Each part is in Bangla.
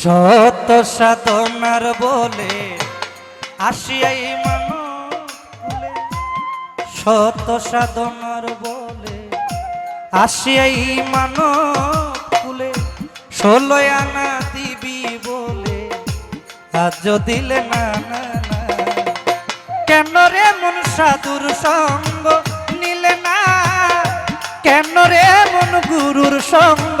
শত সাধনার বলে আসিয়াই মানলে শত সাধনার বলে আসিয়াই মানব কুলে ষোলো আনা দিবি বলে আজ দিলে না। কেন রে মন সাধুর সঙ্গ নিলে না? কেন রে মন গুরুর সঙ্গ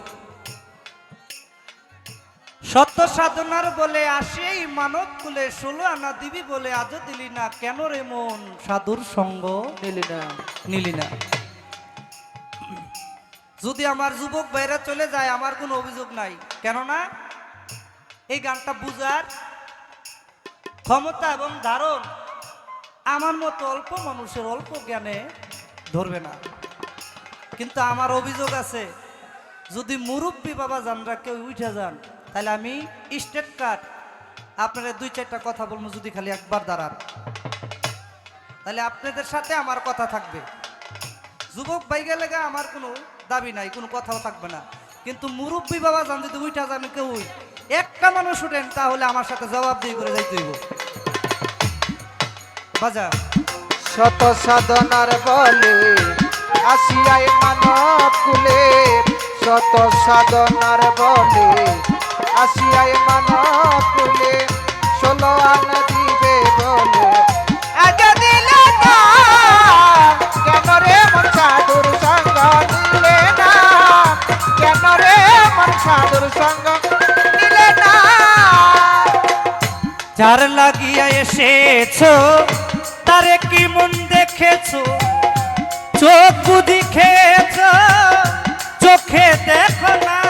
সত্য সাধনার বলে আসেই মানব কুলে ষোলো আনা দিবি বলে আজও দিলি না। কেন রে মন? সাধুর সঙ্গ নিলি না নিলি না। যদি আমার যুবক বাইরে চলে যায়, আমার কোনো অভিযোগ নাই। কেননা, এই গানটা বুঝার ক্ষমতা এবং ধারণ আমার মতো অল্প মানুষের অল্প জ্ঞানে ধরবে না। কিন্তু আমার অভিযোগ আছে, যদি মুরব্বী বাবা জানরা কেউ উঠে যান তাহলে আমি স্টেট কার্ড। আপনারা দুই চারটা কথা বলব যদি খালি একবার দাঁড়ান। তাহলে আপনাদের সাথে আমার কথা থাকবে। যুবক বাইকে লেগে আমার কোনো দাবি নাই, কোনো কথাও থাকবে না। কিন্তু মুরব্বী বাবা জান যদি উঠা যান কেউ একটা মানুষ উঠেন, তাহলে আমার সাথে জবাব দিয়ে করে যাইতে হইব। বাজা। শত সাধনার বলে আসিয়াই মানব কুলে। শত সাধনার বলে আসিয়াই মানব কুলে ষোলো আনা দিবে বলে। যার লাগিয়া এসেছ, তারে কি মন দেখেছ? চোখ বুদ্ধি খেয়েছো, চোখে দেখো না।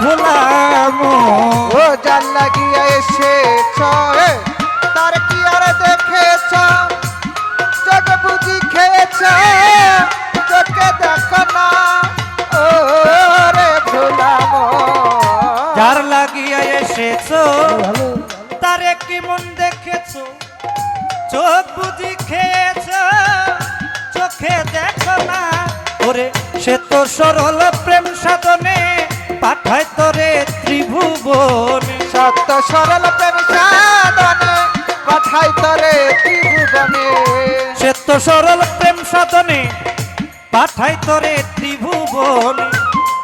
ভোলাম। ও জাল লাগিয়া এসেছ তার কি আর দেখেছ? চোখ বুঝি খেয়েছ চোখে দেখো না। ও রে ভুলাম। যার লাগিয়া এসেছ তারে কি মন দেখেছ? চোখ বুঝি খেয়েছো চোখে দেখো না। ওরে সে তো সরল প্রেম সাধনে। পাঠায় তোরে ত্রিভুবনে। সত্য সরল প্রেম সাধনে কথাই তরে ত্রিভুবনে। সে তো সরল প্রেম সাধনে পাঠাই তোরে ত্রিভুবনে।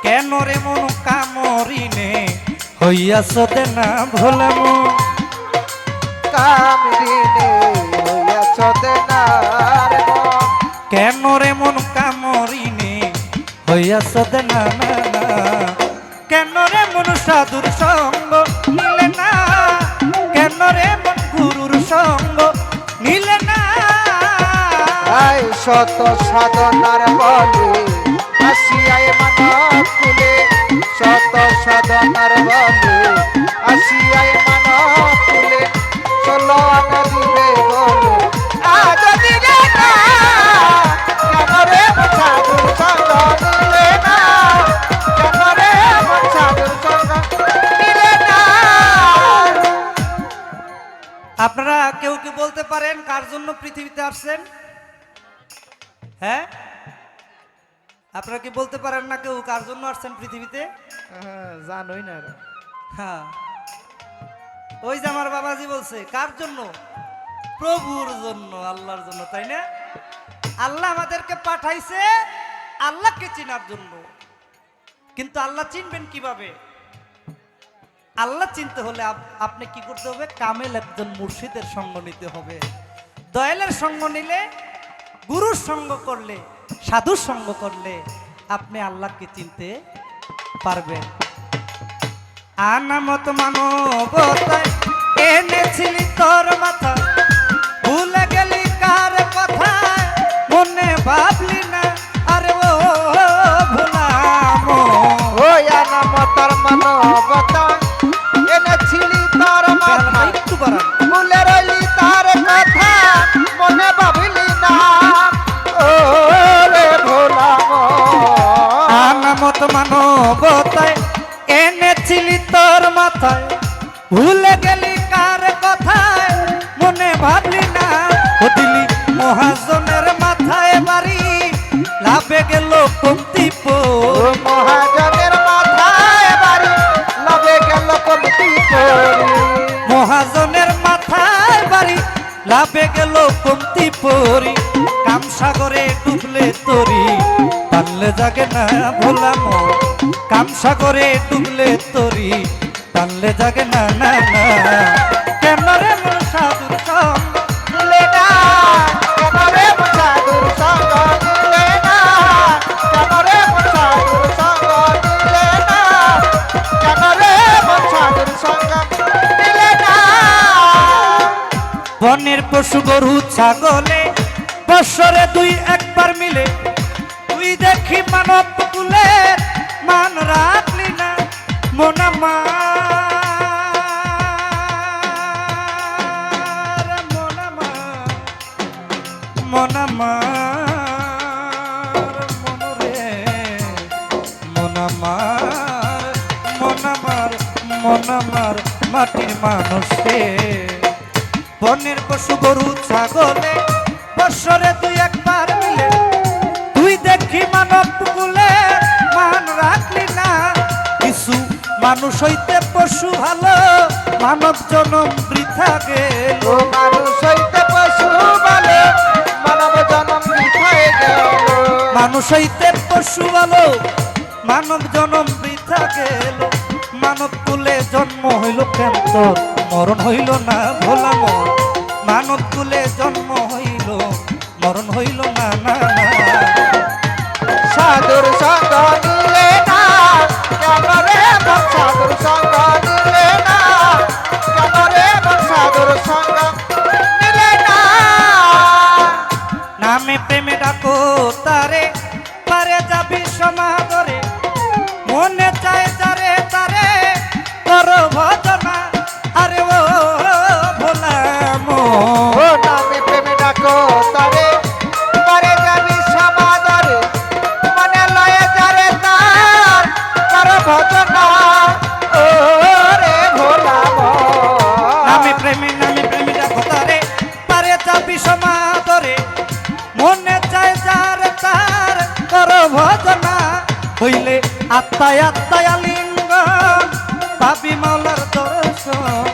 কেন রে মন কামরিনে হইয়াছ না ভোলাম। কামরিনে হইয়াছ মন। কেন রে মন কামরিনে হইয়াছ না না না সাধুর সঙ্গ নিলে না। কেন রে মন গুরুর সঙ্গ নিলে না? শত সাধনার বলে। কেউ কি বলতে পারেন কার জন্য পৃথিবীতে আসছেন? হ্যাঁ? আপনারা কি বলতে পারেন না কেউ কার জন্য আসছেন পৃথিবীতে? জানোই না হ্যাঁ। ওই যে আমার বাবাজি বলছে কার জন্য? প্রভুর জন্য আল্লাহর জন্য তাই না? আল্লাহ আমাদেরকে পাঠাইছে আল্লাহকে চেনার জন্য। কিন্তু আল্লাহ চিনবেন কীভাবে? আল্লাহ চিনতে হলে আপনি কি করতে হবে? কামেল একজন মুর্শিদের সঙ্গ নিতে হবে। দয়ালের সঙ্গ নিলে, গুরুর সঙ্গ করলে, সাধুর সঙ্গ করলে আপনি আল্লাহকে চিনতে পারবেন। আনামত মানবতায় এনেছিলি তোর মাথা। মানত মানবতায় এনেছিলি তোর মাথায়। ভুলে গেলি কার কথায় মনে ভাবলি না ও দিলি মহাজনের মাথায় বাড়ি। লাভে গেল কমতি ও মহাজনের মাথায় বাড়ি লবে গেল কমতি পড়ি মহাজনের মাথায় বাড়ি লাভে গেল কমতি পরি। কামসাগরে ডুবলে তরি। টানলে জাগে না ভোলাম কামসাগরে ডুবলে তরি, টানলে জাগে না না না। কেন রে বনের পশু গরু, ছাগলে, বৎসরে দুই একবার মিলে দেখি মানব কুলে, মান রাখলি না মনামার মনরে মনামার মনামার মনামার মাটির মানুষে বনের পশু গরু, ছাগলে বৎসরে একবার মিলে দেখি মানব কুলে মান রাখলি না। কিছু মানুষ হইতে পশু ভালো মানব জনম বৃথা গেল। মানুষ হইতে পশু বলে মানব জনম মিঠাই গেল। মানুষ হইতে পশু ভালো মানব জনম বৃথা গেল। মানব কুলে জন্ম হইল কেন মরণ হইল না ভোলা মানব কুলে জন্ম হইল মরণ হইল না না। সাধুর সঙ্গ দিলে না কেন রে মন সাধুর সঙ্গ দিলে না? নামে প্রেমে ডাকো আত্মায় আত্মায় আলিঙ্গন পাবি মাওলার দর্শন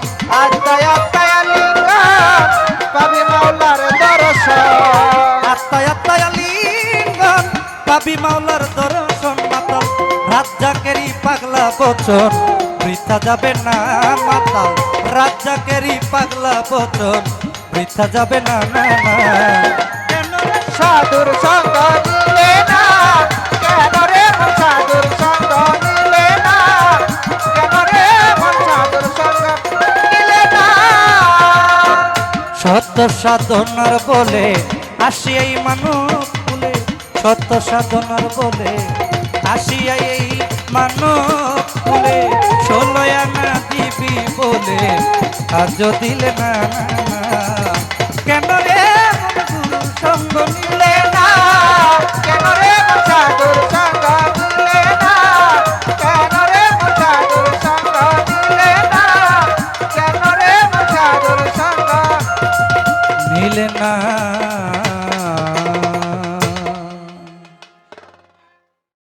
আত্মায় আত্মায় লিঙ্গ পাবি মাওলার দর্শন আত্মায় আত্মায় আলিঙ্গন পাবি মাওলার দর্শন মাতাল রাজ্জাকেরই পাগলা বচন বৃথা যাবে না মাতাল রাজ্জাকেরই পাগলা বচন বৃথা যাবে না না না। সাধুর সঙ্গ সত্য সাধনার বলে আসি এই মানব কুলে। সত্য সাধনার বলে আসি এই মানব কুলে। ষোলো আনা দিবি বলে আজ দিলে না